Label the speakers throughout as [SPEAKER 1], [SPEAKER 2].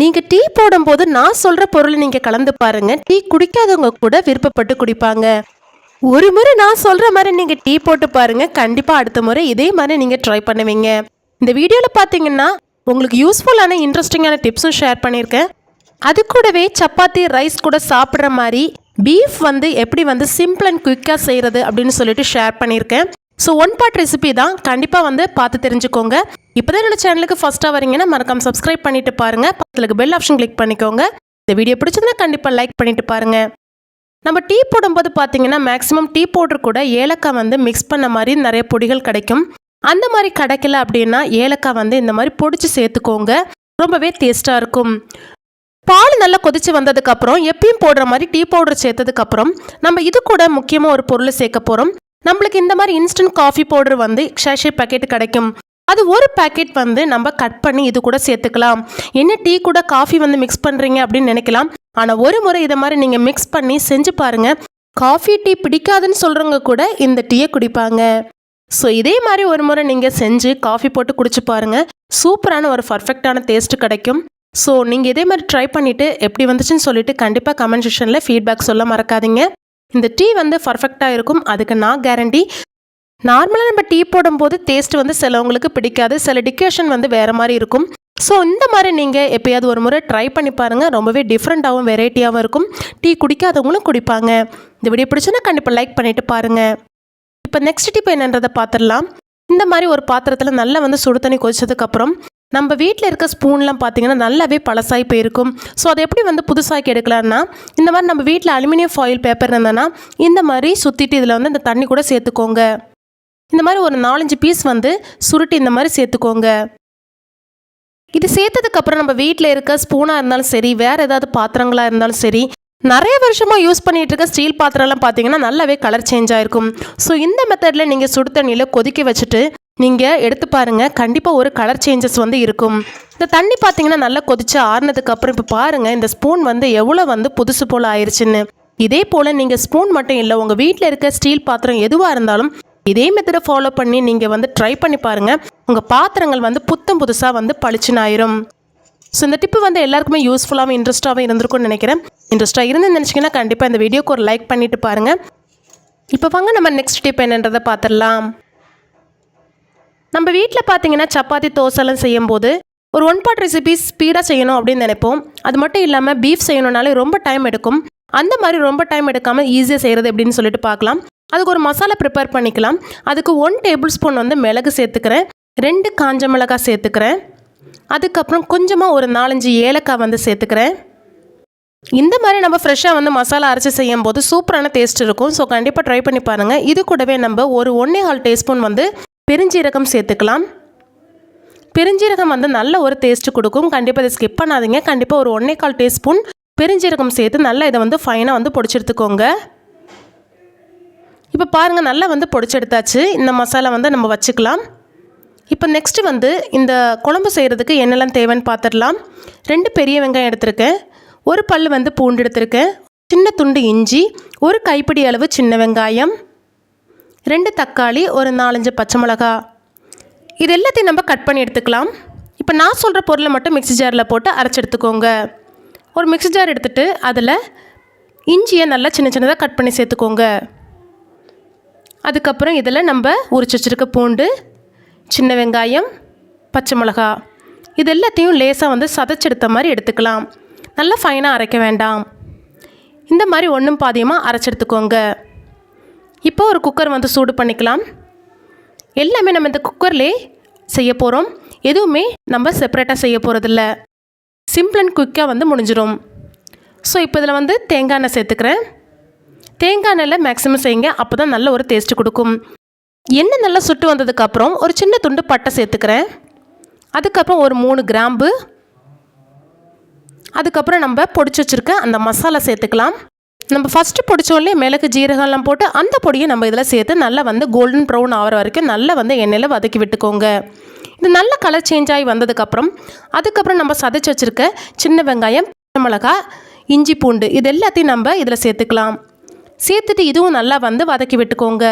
[SPEAKER 1] நீங்கள் டீ போடும்போது நான் சொல்கிற பொருளை நீங்கள் கலந்து பாருங்க. டீ குடிக்காதவங்க கூட விருப்பப்பட்டு குடிப்பாங்க. ஒரு முறை நான் சொல்கிற மாதிரி நீங்கள் டீ போட்டு பாருங்க. கண்டிப்பாக அடுத்த முறை இதே மாதிரி நீங்கள் ட்ரை பண்ணுவீங்க. இந்த வீடியோவில் பார்த்தீங்கன்னா உங்களுக்கு யூஸ்ஃபுல்லான இன்ட்ரெஸ்டிங்கான டிப்ஸும் ஷேர் பண்ணியிருக்கேன். அது கூடவே சப்பாத்தி ரைஸ் கூட சாப்பிட்ற மாதிரி பீஃப் வந்து எப்படி வந்து சிம்பிள் அண்ட் குயிக்காக செய்கிறது அப்படின்னு சொல்லிட்டு ஷேர் பண்ணியிருக்கேன். ஸோ ஒன் பார்ட் ரெசிபி தான் கண்டிப்பாக வந்து பார்த்து தெரிஞ்சுக்கோங்க. இப்போ தான் என்னோட சேனலுக்கு ஃபஸ்ட்டாக வரீங்கன்னா மறக்காம சப்ஸ்கிரைப் பண்ணிட்டு பாருங்கள் பக்கத்தில் பெல் ஆப்ஷன் கிளிக் பண்ணிக்கோங்க. இந்த வீடியோ பிடிச்சிருந்தா கண்டிப்பாக லைக் பண்ணிட்டு பாருங்கள் நம்ம டீ போடும்போது பார்த்தீங்கன்னா மேக்ஸிமம் டீ பவுடர் கூட ஏலக்காய் வந்து மிக்ஸ் பண்ண மாதிரி நிறைய பொடிகள் கிடைக்கும். அந்த மாதிரி கிடைக்கல அப்படின்னா ஏலக்காய் வந்து இந்த மாதிரி பொடிச்சு சேர்த்துக்கோங்க. ரொம்பவே டேஸ்ட்டாக இருக்கும். பால் நல்லா கொதிச்சு வந்ததுக்கப்புறம் எப்பயும் போடுற மாதிரி டீ பவுடர் சேர்த்ததுக்கப்புறம் நம்ம இது கூட முக்கியமாக ஒரு பொருள் சேர்க்க போகிறோம் நம்மளுக்கு இந்த மாதிரி இன்ஸ்டன்ட் காஃபி பவுடர் வந்து ஷேஷே பேக்கெட் கிடைக்கும். அது ஒரு பேக்கெட் வந்து நம்ம கட் பண்ணி இது கூட சேர்த்துக்கலாம். என்ன டீ கூட காஃபி வந்து மிக்ஸ் பண்ணுறீங்க அப்படின்னு நினைக்கலாம். ஆனால் ஒரு முறை இதை மாதிரி நீங்கள் மிக்ஸ் பண்ணி செஞ்சு பாருங்கள் காஃபி டீ பிடிக்காதுன்னு சொல்கிறவங்க கூட இந்த டீயை குடிப்பாங்க. ஸோ இதே மாதிரி ஒரு முறை நீங்கள் செஞ்சு காஃபி போட்டு குடிச்சு பாருங்க. சூப்பரான ஒரு பர்ஃபெக்டான டேஸ்ட் கிடைக்கும். ஸோ நீங்கள் இதே மாதிரி ட்ரை பண்ணிவிட்டு எப்படி வந்துச்சுன்னு சொல்லிவிட்டு கண்டிப்பாக கமெண்ட் செக்ஷனில் ஃபீட்பேக் சொல்ல மறக்காதீங்க. இந்த டீ வந்து பர்ஃபெக்டாக இருக்கும். அதுக்கு நான் கேரண்டி நார்மலாக நம்ம டீ போடும்போது டேஸ்ட் வந்து சிலவங்களுக்கு பிடிக்காது. சில டிகேஷன் வந்து வேறு மாதிரி இருக்கும். ஸோ இந்த மாதிரி நீங்கள் எப்பயாவது ஒரு முறை ட்ரை பண்ணி பாருங்கள் ரொம்பவே டிஃப்ரெண்ட்டாகவும் வெரைட்டியாகவும் இருக்கும். டீ குடிக்காதவங்களும் குடிப்பாங்க. இந்த வீடியோ பிடிச்சுன்னா கண்டிப்பாக லைக் பண்ணிவிட்டு பாருங்கள் இப்போ நெக்ஸ்ட் டிப் என்னன்றதை பார்த்துடலாம். இந்த மாதிரி ஒரு பாத்திரத்தில் நல்லா வந்து சுடு தண்ணி கொதிச்சதுக்கப்புறம் நம்ம வீட்டில் இருக்க ஸ்பூன்லாம் பார்த்தீங்கன்னா நல்லாவே பழசாகி போயிருக்கும். ஸோ அதை எப்படி வந்து புதுசாக்கி எடுக்கலாம்னா இந்த மாதிரி நம்ம வீட்டில் அலுமினியம் ஃபாயில் பேப்பர் இருந்ததுன்னா இந்த மாதிரி சுற்றிட்டு இதில் வந்து இந்த தண்ணி கூட சேர்த்துக்கோங்க. இந்த மாதிரி ஒரு நாலஞ்சு பீஸ் வந்து சுருட்டி இந்த மாதிரி சேர்த்துக்கோங்க. இது சேர்த்ததுக்கப்புறம் நம்ம வீட்டில் இருக்க ஸ்பூனாக இருந்தாலும் சரி வேறு ஏதாவது பாத்திரங்களாக இருந்தாலும் சரி நிறைய வருஷமாக யூஸ் பண்ணிகிட்டு இருக்க ஸ்டீல் பாத்திரம்லாம் பார்த்தீங்கன்னா நல்லாவே கலர் சேஞ்ச் ஆகிருக்கும் ஸோ இந்த மெத்தடில் நீங்கள் சுடு தண்ணியில் கொதிக்க வச்சுட்டு நீங்கள் எடுத்து பாருங்கள் கண்டிப்பாக ஒரு கலர் சேஞ்சஸ் வந்து இருக்கும். இந்த தண்ணி பார்த்தீங்கன்னா நல்லா கொதிச்சு ஆறுனதுக்கப்புறம் இப்போ பாருங்கள் இந்த ஸ்பூன் வந்து எவ்வளோ வந்து புதுசு போல் ஆயிடுச்சுன்னு இதே போல் நீங்கள் ஸ்பூன் மட்டும் இல்லை உங்கள் வீட்டில் இருக்க ஸ்டீல் பாத்திரம் எதுவாக இருந்தாலும் இதே மெத்தடை ஃபாலோ பண்ணி நீங்கள் வந்து ட்ரை பண்ணி பாருங்கள் உங்கள் பாத்திரங்கள் வந்து புத்தம் புதுசாக வந்து பளிச்சுன்னு ஆயிரும் ஸோ இந்த டிப்பு வந்து எல்லாருக்குமே யூஸ்ஃபுல்லாகவும் இன்ட்ரெஸ்ட்டாகவும் இருந்திருக்கும்னு நினைக்கிறேன். இன்ட்ரெஸ்ட்டாக இருந்து நினச்சிங்கன்னா கண்டிப்பாக இந்த வீடியோக்கு ஒரு லைக் பண்ணிவிட்டு பாருங்கள் இப்போ வாங்க நம்ம நெக்ஸ்ட் டிப் என்னன்றதை பார்த்துடலாம் நம்ம வீட்டில் பார்த்தீங்கன்னா சப்பாத்தி தோசைலாம் செய்யும்போது ஒரு ஒன் பாட் ரெசிபி ஸ்பீடாக செய்யணும் அப்படின்னு நினைப்போம். அது மட்டும் இல்லாமல் பீஃப் செய்யணுனாலே ரொம்ப டைம் எடுக்கும். அந்த மாதிரி ரொம்ப டைம் எடுக்காமல் ஈஸியாக செய்கிறது எப்படின்னு சொல்லிட்டு பார்க்கலாம் அதுக்கு ஒரு மசாலா ப்ரிப்பேர் பண்ணிக்கலாம். அதுக்கு ஒன் டேபிள் ஸ்பூன் வந்து மிளகு சேர்த்துக்கிறேன். ரெண்டு காஞ்ச மிளகாய் சேர்த்துக்கிறேன். அதுக்கப்புறம் கொஞ்சமாக ஒரு நாலஞ்சு ஏலக்காய் வந்து சேர்த்துக்கிறேன். இந்த மாதிரி நம்ம ஃப்ரெஷ்ஷாக வந்து மசாலா அரைச்சி செய்யும் போது சூப்பரான டேஸ்ட் இருக்கும். ஸோ கண்டிப்பாக ட்ரை பண்ணி பாருங்கள் இது கூடவே நம்ம ஒரு ஒன்றே ஹால் டீஸ்பூன் வந்து பெருஞ்சீரகம் சேர்த்துக்கலாம். பெருஞ்சீரகம் வந்து நல்ல ஒரு டேஸ்ட் கொடுக்கும். கண்டிப்பாக இதை ஸ்கிப் பண்ணாதீங்க. கண்டிப்பாக ஒரு ஒன்றே கால் டீஸ்பூன் பெருஞ்சீரகம் சேர்த்து நல்லா இதை வந்து ஃபைனாக வந்து பொடிச்செடுத்துக்கோங்க. இப்போ பாருங்கள் நல்லா வந்து பொடிச்செடுத்தாச்சு. இந்த மசாலா வந்து நம்ம வச்சுக்கலாம். இப்போ நெக்ஸ்ட்டு வந்து இந்த குழம்பு செய்கிறதுக்கு என்னெல்லாம் தேவைன்னு பார்த்துடலாம் ரெண்டு பெரிய வெங்காயம் எடுத்திருக்கேன். ஒரு பல் வந்து பூண்டு எடுத்திருக்கேன். சின்ன துண்டு இஞ்சி ஒரு கைப்பிடி அளவு சின்ன வெங்காயம். ரெண்டு தக்காளி ஒரு நாலஞ்சு பச்சை மிளகா. இது எல்லாத்தையும் நம்ம கட் பண்ணி எடுத்துக்கலாம். இப்போ நான் சொல்கிற பொருளை மட்டும் மிக்ஸி ஜாரில் போட்டு அரைச்சி எடுத்துக்கோங்க. ஒரு மிக்ஸி ஜார் எடுத்துகிட்டு அதில் இஞ்சியை நல்லா சின்ன சின்னதாக கட் பண்ணி சேர்த்துக்கோங்க. அதுக்கப்புறம் இதில் நம்ம உரிச்சு வச்சுருக்க பூண்டு சின்ன வெங்காயம் பச்சை மிளகா. இது எல்லாத்தையும் லேசாக வந்து சதைச்செடுத்த மாதிரி எடுத்துக்கலாம். நல்லா ஃபைனாக அரைக்க வேண்டாம். இந்த மாதிரி ஒன்றும் பாதியமாக அரைச்செடுத்துக்கோங்க இப்போ ஒரு குக்கர் வந்து சூடு பண்ணிக்கலாம். எல்லாமே நம்ம இந்த குக்கர்லே செய்ய போகிறோம் எதுவுமே நம்ம செப்பரேட்டாக செய்ய போகிறதில்ல சிம்பிள் அண்ட் குயிக்காக வந்து முடிஞ்சிடும். ஸோ இப்போ இதில் வந்து தேங்காய் எண்ணெய் சேர்த்துக்கிறேன். தேங்காய் எண்ணெயில் மேக்ஸிமம் செய்யுங்க. அப்போ தான் நல்ல ஒரு டேஸ்ட் கொடுக்கும். எண்ணெய் நல்லா சுட்டு வந்ததுக்கப்புறம் ஒரு சின்ன துண்டு பட்டை சேர்த்துக்கிறேன். அதுக்கப்புறம் ஒரு மூணு கிராம்பு. அதுக்கப்புறம் நம்ம பொடிச்சு வச்சுருக்க அந்த மசாலா சேர்த்துக்கலாம். நம்ம ஃபஸ்ட்டு பொடிச்சோடனே மிளகு ஜீரகம்லாம் போட்டு அந்த பொடியை நம்ம இதில் சேர்த்து நல்லா வந்து கோல்டன் ப்ரௌன் ஆகிற வரைக்கும் நல்லா வந்து எண்ணெயில் வதக்கி விட்டுக்கோங்க. இது நல்ல கலர் சேஞ்ச் ஆகி வந்ததுக்கப்புறம் அதுக்கப்புறம் நம்ம சதைச்சு வச்சுருக்க சின்ன வெங்காயம் பச்சை இஞ்சி பூண்டு இது எல்லாத்தையும் நம்ம இதில் சேர்த்துக்கலாம். சேர்த்துட்டு இதுவும் நல்லா வந்து வதக்கி விட்டுக்கோங்க.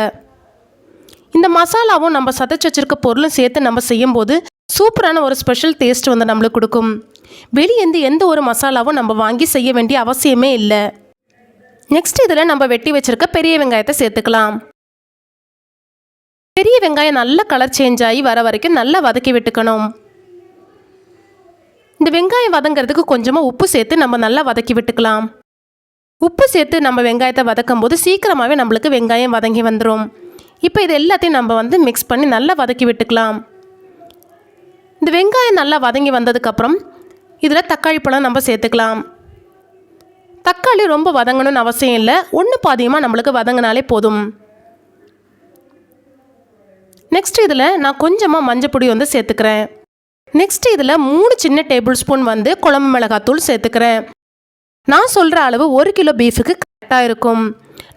[SPEAKER 1] இந்த மசாலாவும் நம்ம சதைச்சு வச்சுருக்க பொருளும் சேர்த்து நம்ம செய்யும்போது சூப்பரான ஒரு ஸ்பெஷல் டேஸ்ட் வந்து நம்மளுக்கு கொடுக்கும். வெளியேந்து எந்த ஒரு மசாலாவும் நம்ம வாங்கி செய்ய வேண்டிய அவசியமே இல்லை. நெக்ஸ்ட் இதில் நம்ம வெட்டி வச்சிருக்க பெரிய வெங்காயத்தை சேர்த்துக்கலாம். பெரிய வெங்காயம் நல்ல கலர் சேஞ்ச் ஆகி வர வரைக்கும் நல்லா வதக்கி விட்டுக்கணும். இந்த வெங்காயம் வதங்கிறதுக்கு கொஞ்சமாக உப்பு சேர்த்து நம்ம நல்லா வதக்கி விட்டுக்கலாம். உப்பு சேர்த்து நம்ம வெங்காயத்தை வதக்கும் போது சீக்கிரமாகவே நம்மளுக்கு வெங்காயம் வதங்கி வந்துடும் இப்போ இது எல்லாத்தையும் நம்ம வந்து மிக்ஸ் பண்ணி நல்லா வதக்கி விட்டுக்கலாம். இந்த வெங்காயம் நல்லா வதங்கி வந்ததுக்கப்புறம் இதில் தக்காளி பழம் நம்ம சேர்த்துக்கலாம். தக்காளி ரொம்ப வதங்கணும்னு அவசியம் இல்லை. ஒன்று பாதியமாக நம்மளுக்கு வதங்கினாலே போதும். நெக்ஸ்ட் இதில் நான் கொஞ்சமாக மஞ்சப்பொடி வந்து சேர்த்துக்கிறேன். நெக்ஸ்ட் இதில் மூணு சின்ன டேபிள் ஸ்பூன் வந்து குழம்பு மிளகாத்தூள் சேர்த்துக்கிறேன். நான் சொல்கிற அளவு ஒரு கிலோ பீஃபுக்கு கரெக்டாக இருக்கும்.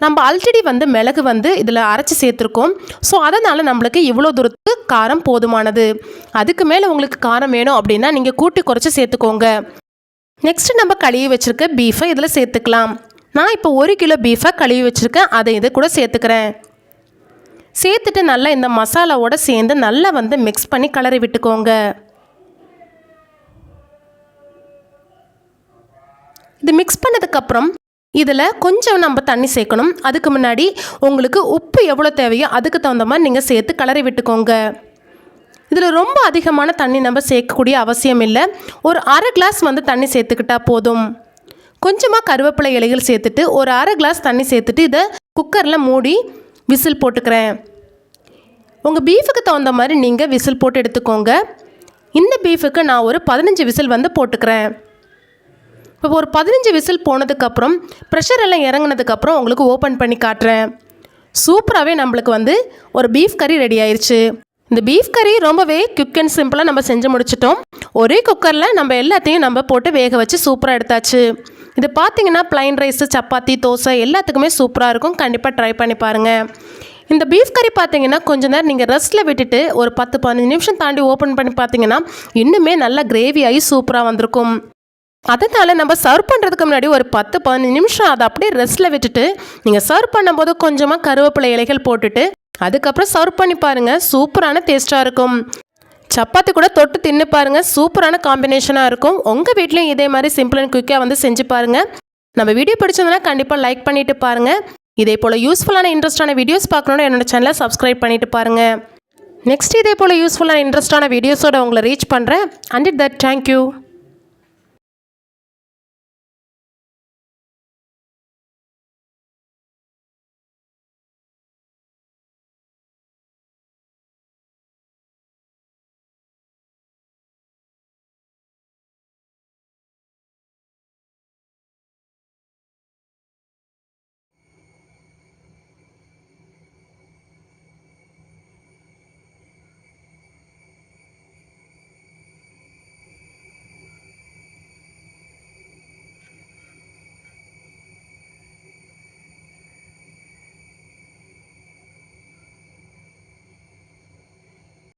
[SPEAKER 1] நம்ம ஆல்ரெடி வந்து மிளகு வந்து இதில் அரைச்சி சேர்த்துருக்கோம். ஸோ அதனால் நம்மளுக்கு இவ்வளோ தூரத்துக்கு காரம் போதுமானது. அதுக்கு மேலே உங்களுக்கு காரம் வேணும் அப்படின்னா நீங்கள் கூட்டி குறைச்சி சேர்த்துக்கோங்க. நெக்ஸ்ட் நம்ம கழுவி வச்சுருக்க பீஃபை இதில் சேர்த்துக்கலாம். நான் இப்போ ஒரு கிலோ பீஃபை கழுவி வச்சுருக்கேன். அதை இது கூட சேர்த்துக்கிறேன். சேர்த்துட்டு நல்லா இந்த மசாலாவோட சேர்ந்து நல்லா வந்து மிக்ஸ் பண்ணி கலரி விட்டுக்கோங்க. இது மிக்ஸ் பண்ணதுக்கப்புறம் இதில் கொஞ்சம் நம்ம தண்ணி சேர்க்கணும். அதுக்கு முன்னாடி உங்களுக்கு உப்பு எவ்வளோ தேவையோ அதுக்கு தகுந்த மாதிரி நீங்கள் சேர்த்து கலரி விட்டுக்கோங்க. இதில் ரொம்ப அதிகமான தண்ணி நம்ம சேர்க்கக்கூடிய அவசியம் இல்லை. ஒரு அரை கிளாஸ் வந்து தண்ணி சேர்த்துக்கிட்டா போதும். கொஞ்சமாக கருவேப்பிலை இலைகள் சேர்த்துட்டு ஒரு அரை கிளாஸ் தண்ணி சேர்த்துட்டு இதை குக்கரில் மூடி விசில் போட்டுக்கிறேன். உங்கள் பீஃபுக்கு தகுந்த மாதிரி நீங்கள் விசில் போட்டு எடுத்துக்கோங்க. இந்த பீஃபுக்கு நான் ஒரு பதினஞ்சு விசில் வந்து போட்டுக்கிறேன். இப்போ ஒரு பதினஞ்சு விசில் போனதுக்கப்புறம் ப்ரெஷர் எல்லாம் இறங்குனதுக்கப்புறம் உங்களுக்கு ஓப்பன் பண்ணி காட்டுறேன். சூப்பராகவே நம்மளுக்கு வந்து ஒரு பீஃப் கறி ரெடி ஆயிடுச்சு இந்த பீஃப் கறி ரொம்பவே குக் அண்ட் சிம்பிளாக நம்ம செஞ்சு முடிச்சிட்டோம். ஒரே குக்கரில் நம்ம எல்லாத்தையும் நம்ம போட்டு வேக வச்சு சூப்பராக எடுத்தாச்சு. இது பார்த்தீங்கன்னா ப்ளைன் ரைஸு சப்பாத்தி தோசை எல்லாத்துக்குமே சூப்பராக இருக்கும். கண்டிப்பாக ட்ரை பண்ணி பாருங்கள் இந்த பீஃப் கறி பார்த்தீங்கன்னா கொஞ்ச நேரம் நீங்கள் ரெஸ்ட்டில் விட்டுட்டு ஒரு பத்து பதினஞ்சு நிமிஷம் தாண்டி ஓப்பன் பண்ணி பார்த்தீங்கன்னா இன்னுமே நல்லா கிரேவி ஆகி சூப்பராக வந்திருக்கும். அதனால நம்ம சர்வ் பண்ணுறதுக்கு முன்னாடி ஒரு பத்து பதினஞ்சு நிமிஷம் அதை அப்படியே ரெஸ்ட்டில் விட்டுட்டு நீங்கள் சர்வ் பண்ணும்போது கொஞ்சமாக கருவேப்பிலை இலைகள் போட்டுட்டு அதுக்கப்புறம் சர்வ் பண்ணி பாருங்கள் சூப்பரான டேஸ்ட்டாக இருக்கும். சப்பாத்தி கூட தொட்டு தின்னு பாருங்கள் சூப்பரான காம்பினேஷனாக இருக்கும். உங்கள் வீட்லேயும் இதே மாதிரி சிம்பிள் அண்ட் குயிக்காக வந்து செஞ்சு பாருங்கள் நம்ம வீடியோ பிடிச்சிருந்தனா கண்டிப்பாக லைக் பண்ணிவிட்டு பாருங்கள் இதே போல் யூஸ்ஃபுல்லான இன்ட்ரெஸ்டான வீடியோஸ் பார்க்கணுன்னு என்னோட சேனலை சப்ஸ்கிரைப் பண்ணிட்டு பாருங்கள் நெக்ஸ்ட் இதே போல் யூஸ்ஃபுல்லான இன்ட்ரெஸ்டான வீடியோஸோட உங்களை ரீச் பண்ணுறேன் அண்ட் இட் தட் தேங்க்யூ